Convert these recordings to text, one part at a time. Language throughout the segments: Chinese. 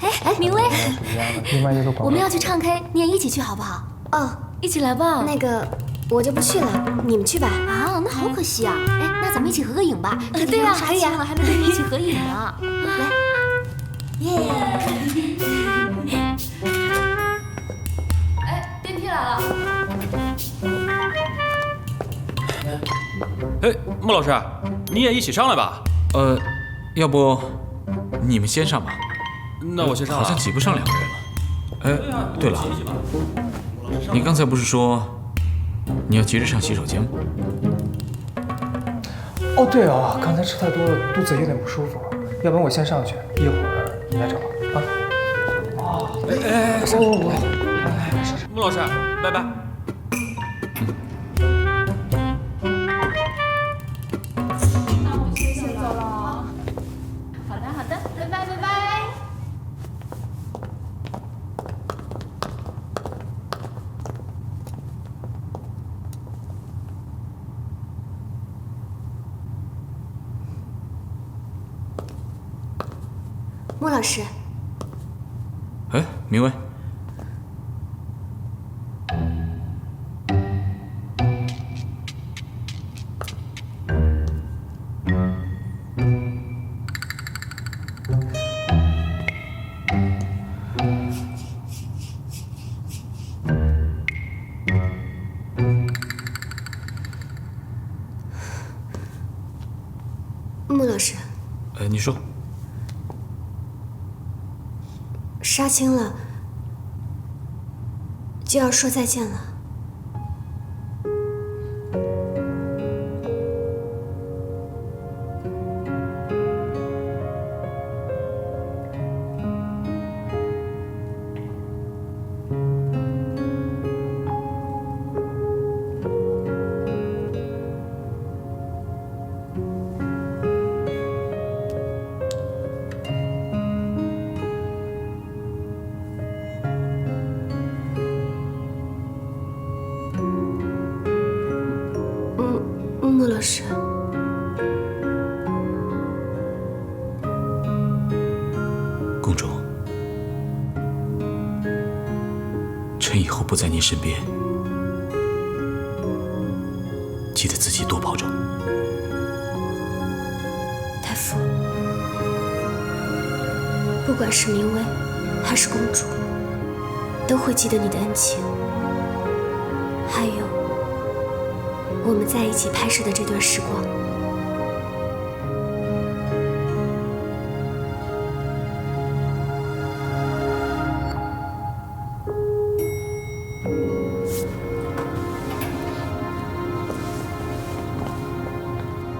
哎哎，明威，另外一个我们要去唱 K，你也一起去好不好？哦，一起来吧。那个我就不去了，你们去吧。啊，那好可惜啊！哎，那咱们一起合个影吧。对呀可以啊了，还没跟你一起合影呢。来，耶！哎，电梯来了。哎，穆老师，你也一起上来吧。呃，要不你们先上吧，那我先上了。好像挤不上两个人了。哎，对了，你刚才不是说你要急着上洗手间吗？哦，对啊，刚才吃太多了，肚子有点不舒服，要不然我先上去，一会儿你来找我啊。哦，哎哎，我我我，穆老师，拜拜。哎，明威，清了，就要说再见了。趁以后不在您身边，记得自己多保重。太傅，不管是明威还是公主，都会记得你的恩情。还有，我们在一起拍摄的这段时光。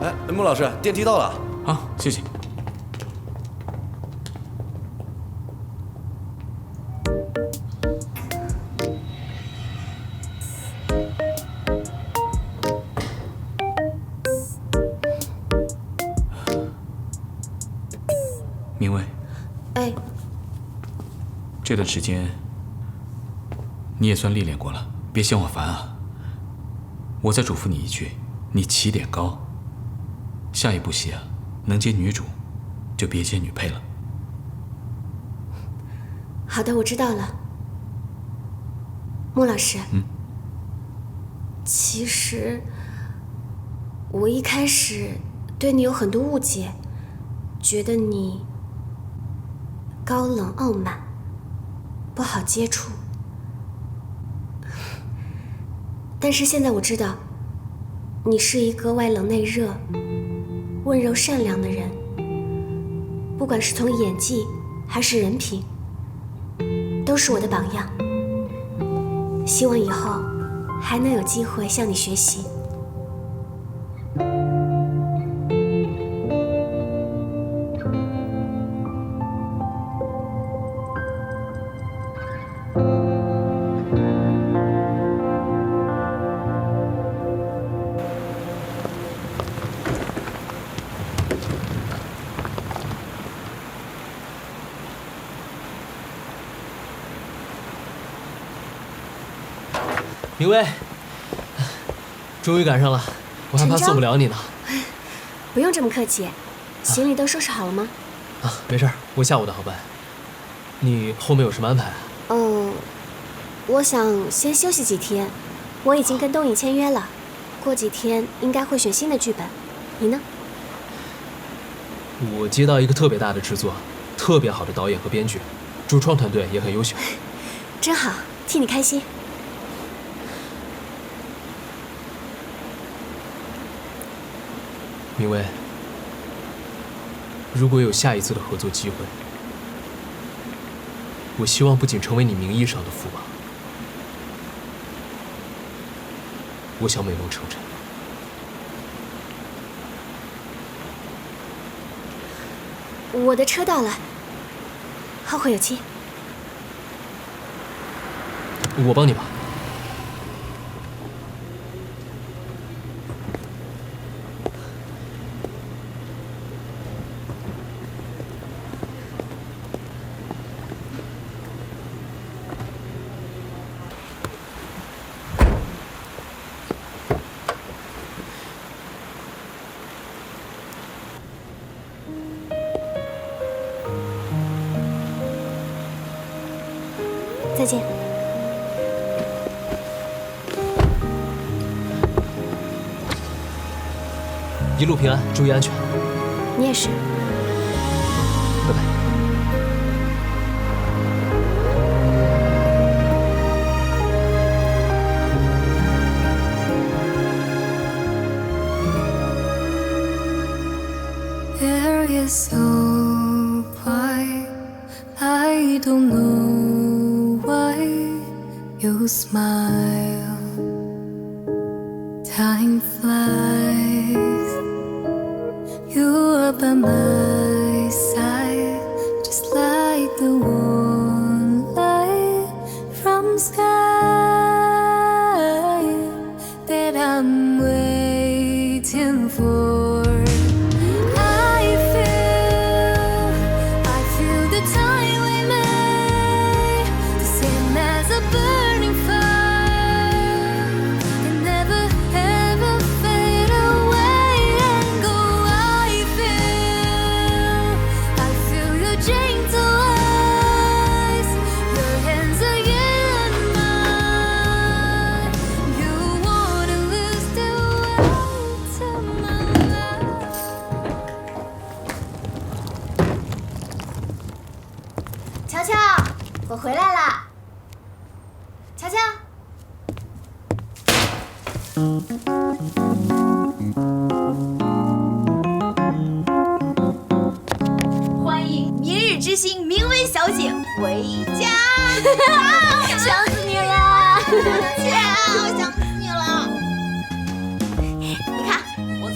哎，穆老师，电梯到了。好，谢谢。明威，哎，这段时间你也算历练过了，别嫌我烦啊。我再嘱咐你一句，你起点高，下一部戏啊，能接女主，就别接女配了。好的，我知道了。穆老师，嗯，其实我一开始对你有很多误解，觉得你高冷傲慢，不好接触。但是现在我知道，你是一个外冷内热、温柔善良的人。不管是从演技还是人品，都是我的榜样。希望以后还能有机会向你学习。明威，终于赶上了，我还怕送不了你呢。不用这么客气，行李都收拾好了吗？啊，没事儿，我下午的航班。你后面有什么安排啊？嗯，我想先休息几天。我已经跟东影签约了，过几天应该会选新的剧本。你呢？我接到一个特别大的制作，特别好的导演和编剧，主创团队也很优秀。真好，替你开心。明威，如果有下一次的合作机会，我希望不仅成为你名义上的驸马，我想美梦成真。我的车到了，后会有期。我帮你吧。再见。一路平安，注意安全。你也是。summer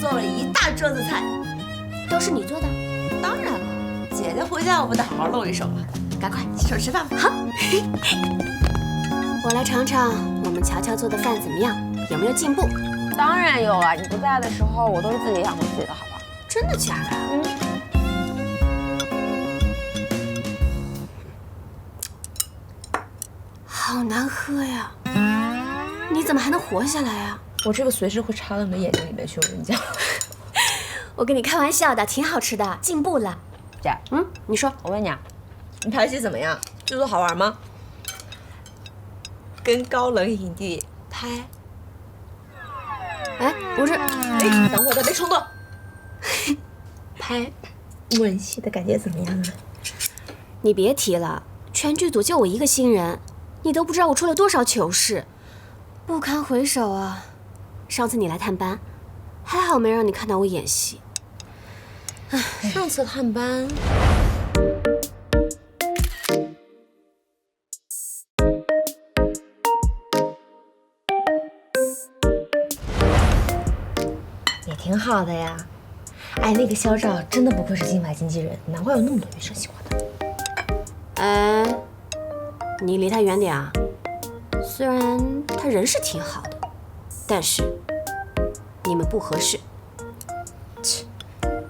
做了一大桌子菜，都是你做的？当然了，姐姐回家我不得好好露一手吗？赶快洗手吃饭吧。好。我来尝尝我们乔乔做的饭怎么样，有没有进步？当然有了，你不在的时候，我都是自己养活自己的，好吧？真的假的？嗯。好难喝呀！你怎么还能活下来啊？我这个随时会插到你的眼睛里面去，我跟你讲。我跟你开玩笑的，挺好吃的，进步了。姐，嗯，你说，我问你啊，你拍戏怎么样？制作好玩吗？跟高冷影帝拍？哎，不是，哎，等会儿的，别冲动。拍吻戏的感觉怎么样啊？你别提了，全剧组就我一个新人，你都不知道我出了多少糗事，不堪回首啊！上次你来探班，还好没让你看到我演戏。上次探班，也挺好的呀。哎，那个肖照真的不愧是金牌经纪人，难怪有那么多女生喜欢他。哎，你离他远点啊！虽然他人是挺好的，但是你们不合适。切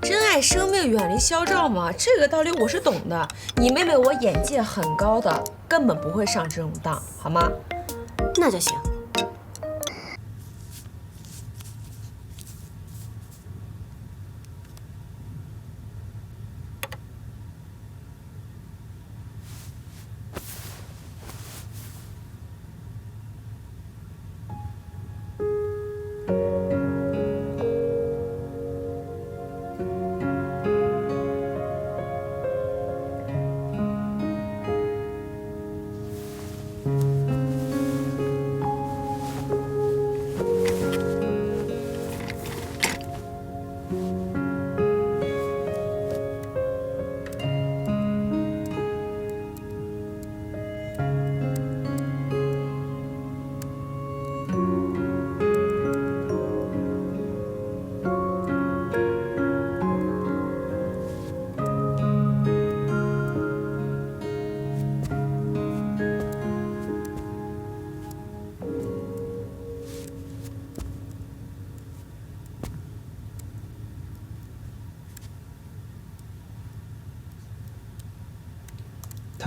珍爱生命，远离肖照嘛，这个道理我是懂的。你妹妹我眼界很高的，根本不会上这种当，好吗？那就行。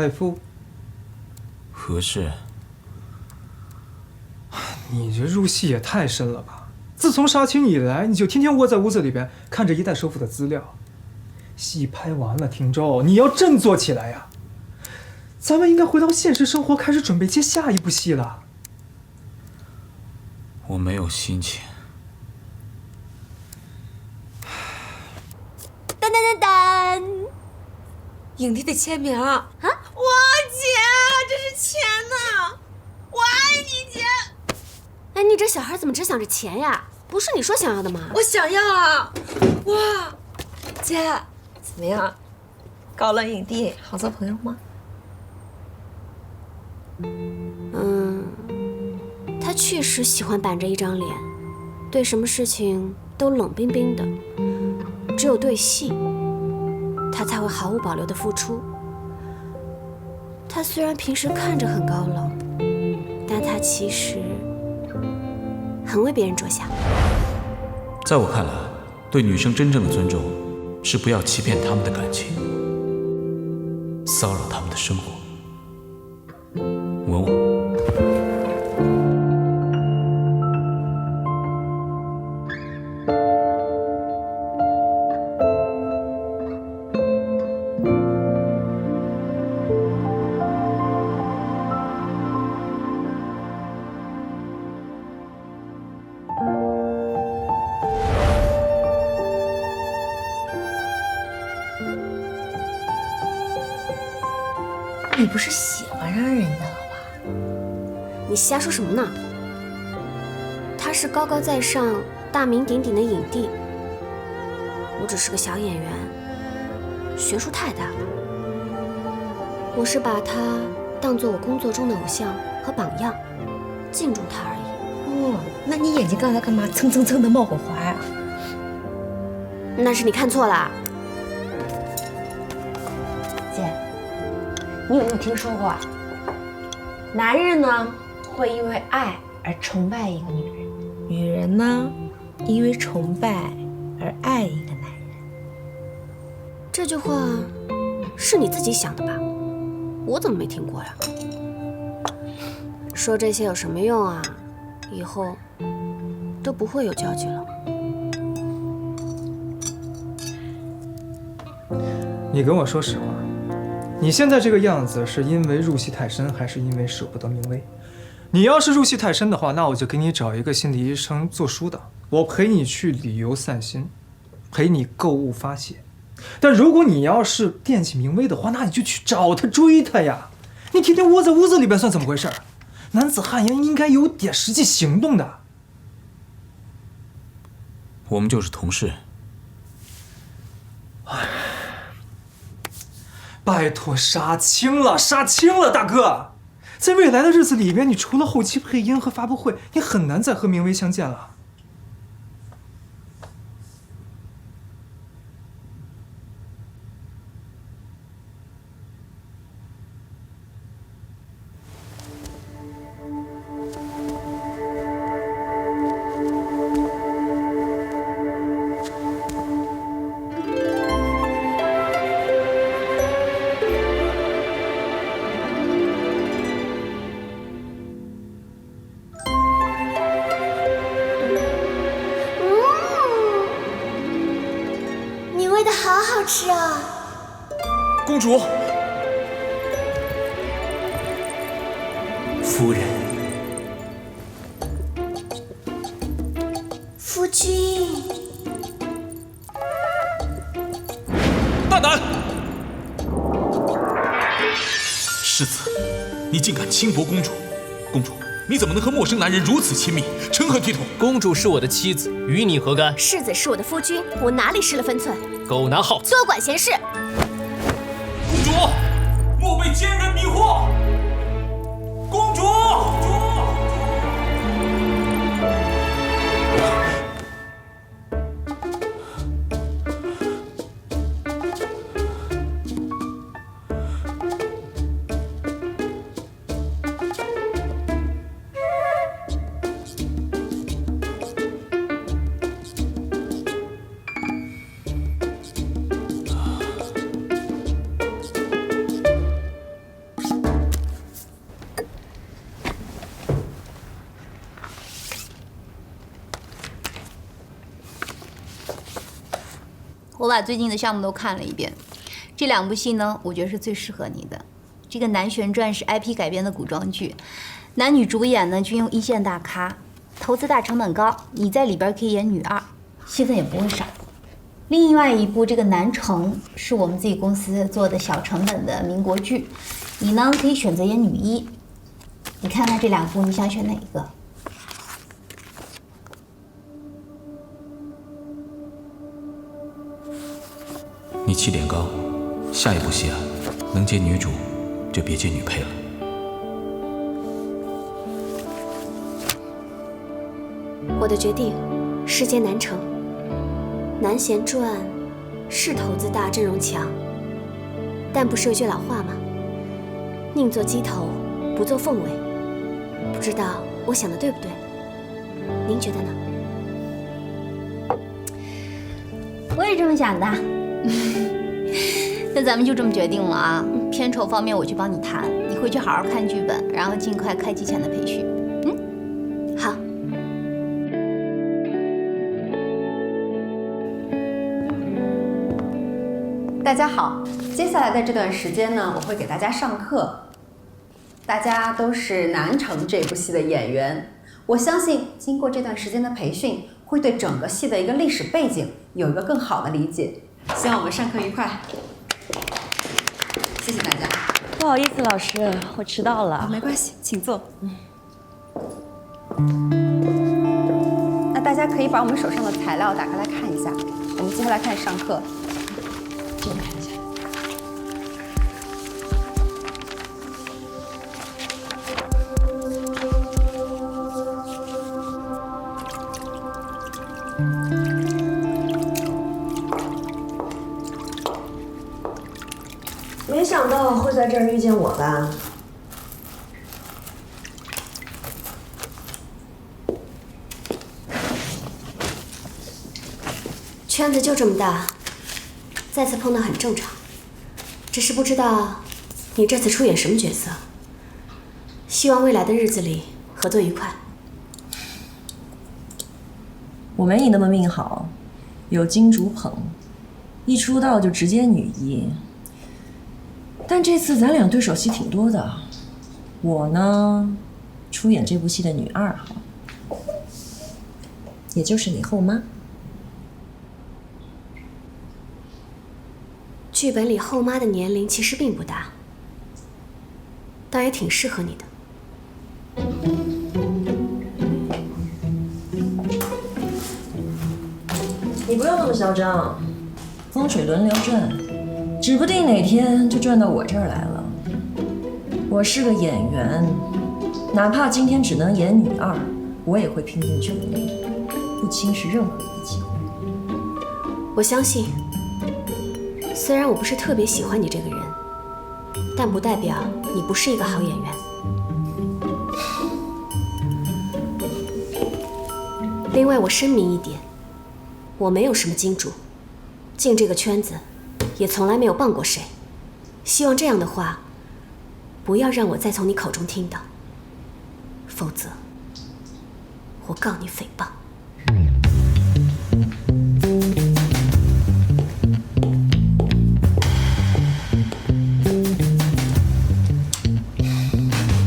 太傅，何事？你这入戏也太深了吧！自从杀青以来，你就天天窝在屋子里边看着一代首辅的资料。戏拍完了，汀州，你要振作起来呀！咱们应该回到现实生活，开始准备接下一部戏了。我没有心情。噔噔噔噔，影帝的签名啊！钱呐！我爱你，姐。哎，你这小孩怎么只想着钱呀？不是你说想要的吗？我想要啊！哇，姐，怎么样？高冷影帝好做朋友吗？嗯，他确实喜欢板着一张脸，对什么事情都冷冰冰的，只有对戏，他才会毫无保留的付出。他虽然平时看着很高冷，但他其实很为别人着想。在我看来，对女生真正的尊重，是不要欺骗她们的感情，骚扰她们的生活。不是喜欢上人家了吧？你瞎说什么呢？他是高高在上、大名鼎鼎的影帝，我只是个小演员，悬殊太大了。我是把他当做我工作中的偶像和榜样，敬重他而已。哦，那你眼睛刚才干嘛蹭蹭蹭的冒火花呀？那是你看错了。你有没有听说过啊？男人呢会因为爱而崇拜一个女人，女人呢，因为崇拜而爱一个男人。这句话是你自己想的吧？我怎么没听过呀？说这些有什么用啊？以后都不会有交集了。你跟我说实话，你现在这个样子是因为入戏太深，还是因为舍不得明威？你要是入戏太深的话，那我就给你找一个心理医生做疏导，我陪你去旅游散心，陪你购物发泄。但如果你要是惦记明威的话，那你就去找他追他呀！你天天窝在屋子里边算怎么回事？男子汉也应该有点实际行动的。我们就是同事。拜托，杀青了，杀青了，大哥！在未来的日子里边，你除了后期配音和发布会，你很难再和明威相见了。夫人，夫君，大胆！世子，你竟敢轻薄公主！公主，你怎么能和陌生男人如此亲密？成何体统？公主是我的妻子，与你何干？世子是我的夫君，我哪里失了分寸？狗拿耗子！多管闲事！把最近的项目都看了一遍，这两部戏呢，我觉得是最适合你的。这个《南旋传》是 IP 改编的古装剧，男女主演呢均用一线大咖，投资大，成本高，你在里边可以演女二，戏份也不会少。另外一部这个《南城》是我们自己公司做的小成本的民国剧，你呢可以选择演女一。你看看这两部，你想选哪一个？你起点高，下一部戏啊，能接女主就别接女配了。我的决定世间难成。南贤传是投资大，阵容强，但不是有句老话吗？宁做鸡头，不做凤尾。不知道我想的对不对？您觉得呢？我也这么想的。那咱们就这么决定了啊！片酬方面我去帮你谈，你回去好好看剧本，然后尽快开机前的培训。嗯好，大家好，接下来的这段时间呢，我会给大家上课。大家都是《南城》这部戏的演员，我相信经过这段时间的培训，会对整个戏的一个历史背景有一个更好的理解。希望我们上课愉快。谢谢大家。不好意思，老师，我迟到了。没关系，请坐。那大家可以把我们手上的材料打开来看一下。我们接下来开始上课。没想到会在这儿遇见我吧？圈子就这么大，再次碰到很正常。只是不知道你这次出演什么角色。希望未来的日子里合作愉快。我没你那么命好，有金主捧，一出道就直接女一。但这次咱俩对手戏挺多的，我呢，出演这部戏的女二号，也就是你后妈。剧本里后妈的年龄其实并不大，倒也挺适合你的。你不用那么嚣张，风水轮流转，指不定哪天就转到我这儿来了。我是个演员，哪怕今天只能演女二，我也会拼尽全力，不轻视任何一个机会。我相信，虽然我不是特别喜欢你这个人，但不代表你不是一个好演员。另外，我声明一点，我没有什么金主，进这个圈子也从来没有傍过谁。希望这样的话，不要让我再从你口中听到，否则我告你诽谤。